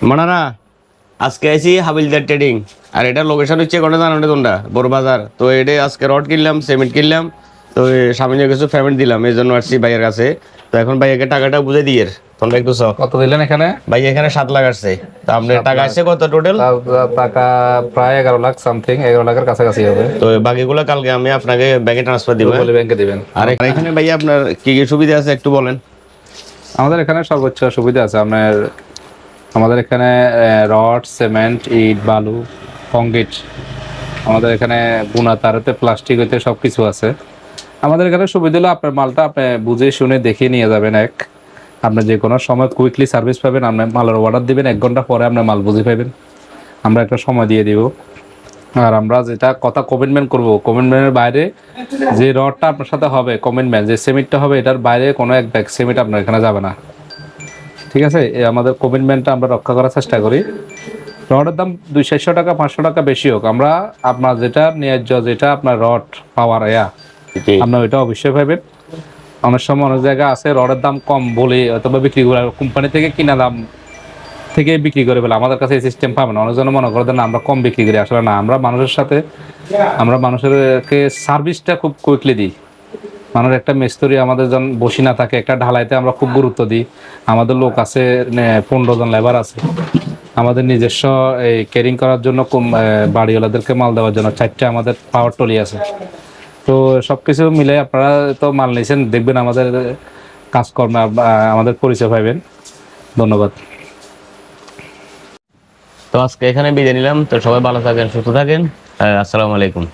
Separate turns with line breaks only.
মানারা আজকে আইছি হাবিলদার ট্রেডিং আর এটা লোকেশন হচ্ছে কোনটা জানো তোমরা? বড় বাজার। তো এটা আজকে রড কিনলাম সিমেন্ট কিনলাম। তো এই সামান্য কিছু পেমেন্ট দিলাম এই জন্য আসছি ভাইয়ের কাছে। তো এখন ভাইয়াকে টাকাটা বুঝে দিয়ে তোমরা একটু সব
কত দিলেন এখানে?
ভাই এখানে সাত লাখ আসছে। তো আপনার টাকা আসছে কত টোটাল
টাকা প্রায় এগারো লাখ সামথিং এগারো লাখের কাছাকাছি হবে।
তো বাকিগুলো কালকে আমি আপনাকে ব্যাংকে ট্রান্সফার দিব
বলে ব্যাংকে দিবেন।
আর এখানে ভাইয়া আপনার কি কি সুবিধা আছে একটু বলেন।
আমাদের এখানে সর্বোচ্চ সুবিধা আছে। আপনার আমাদের এখানে রড, সিমেন্ট, ইট, বালু, কংক্রিট, আমাদের এখানে বুনা, তারতে প্লাস্টিক হইতে সব কিছু আছে। আমাদের এখানে সুবিধা হলো আপনার মালটা আপনি বুঝে শুনে দেখে নিয়ে যাবেন এক। আপনি যে কোনো সময় কুইকলি সার্ভিস পাবেন, আপনি মালের অর্ডার দিবেন, এক ঘণ্টা পরে আপনার মাল বুঝে পাবেন আমরা একটা সময় দিয়ে দিব। আর আমরা যেটা কথা কমিটমেন্ট করব কমিটমেন্টের বাইরে যে রডটা আপনার সাথে হবে কমিটমেন্ট যে সিমেন্টটা হবে, এটার বাইরে কোনো এক ব্যাগ সিমেন্ট আপনার এখানে যাবে না। ঠিক আছে? এই আমাদের কমিটমেন্টটা আমরা রক্ষা করার চেষ্টা করি। রডের দাম দুই চারশো টাকা পাঁচশো টাকা বেশি হোক। আমরা আপনার যেটা ন্যায্য যেটা আপনার রড পাওয়ার এয়া আপনার ওইটা অবশ্যই পাবেন। অনেক সময় অনেক জায়গা আছে রডের দাম কম বলে অথবা বিক্রি করে কোম্পানি থেকে কিনা দাম থেকে বিক্রি করে বলে। আমাদের কাছে এই সিস্টেম পাবেন অনেকজন মনে করে দেন আমরা কম বিক্রি করি। আসলে না আমরা মানুষের সাথে আমরা মানুষেরকে সার্ভিসটা খুব কুইকলি দিই। মানুষ একটা মিস্ত্রি আমাদের যখন বসি না থাকে, একটা ঢালাইতে আমরা খুব গুরুত্ব দিই। আমাদের লোক আছে পনেরো জন লেবার আছে। আমাদের নিজস্ব এই কেরিং করার জন্য বাড়িওয়ালাদেরকে মাল দেওয়ার জন্য চারটে আমাদের পাওয়ার টলি আছে। তো সবকিছু মিলে আপনারা তো মাল নিয়েছেন দেখবেন আমাদের কাজকর্মে আমাদের পরিচয় পাইবেন। ধন্যবাদ।
তো আজকে এখানে বিদায় নিলাম। তো সবাই ভালো থাকেন, সুস্থ থাকেন। আসসালামু আলাইকুম।